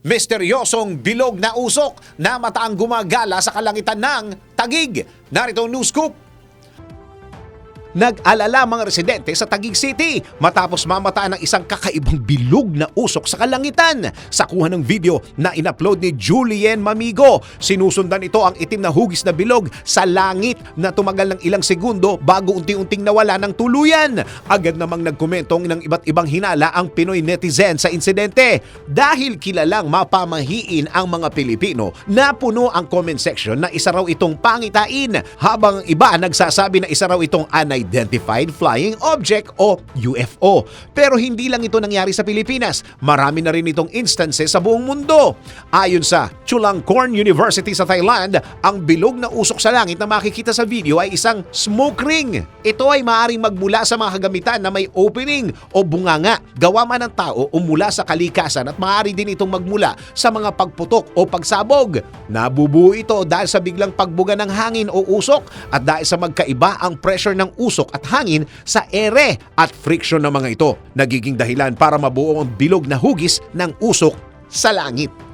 Misteryosong bilog na usok na mataang gumagala sa kalangitan ng Tagig. Narito news scoop. Nag-alala mga residente sa Taguig City matapos mamataan ng isang kakaibang bilog na usok sa kalangitan. Sa kuha ng video na inupload ni Julien Mamigo, sinusundan ito ang itim na hugis na bilog sa langit na tumagal ng ilang segundo bago unti-unting nawala ng tuluyan. Agad namang nagkomentong ng iba't ibang hinala ang Pinoy netizen sa insidente. Dahil kilalang mapamahiin ang mga Pilipino, napuno ang comment section na isa raw itong pangitain habang ang iba nagsasabi na isa raw itong unidentified flying object o UFO. Pero hindi lang ito nangyari sa Pilipinas. Marami na rin itong instances sa buong mundo. Ayon sa Chulalongkorn University sa Thailand, ang bilog na usok sa langit na makikita sa video ay isang smoke ring. Ito ay maaaring magmula sa mga kagamitan na may opening o bunganga. Gawa man ng tao o mula sa kalikasan at maaari din itong magmula sa mga pagputok o pagsabog. Nabubuo ito dahil sa biglang pagbuga ng hangin o usok at dahil sa magkaiba ang pressure ng usok at hangin sa ere at friction ng mga ito. Nagiging dahilan para mabuo ang bilog na hugis ng usok sa langit.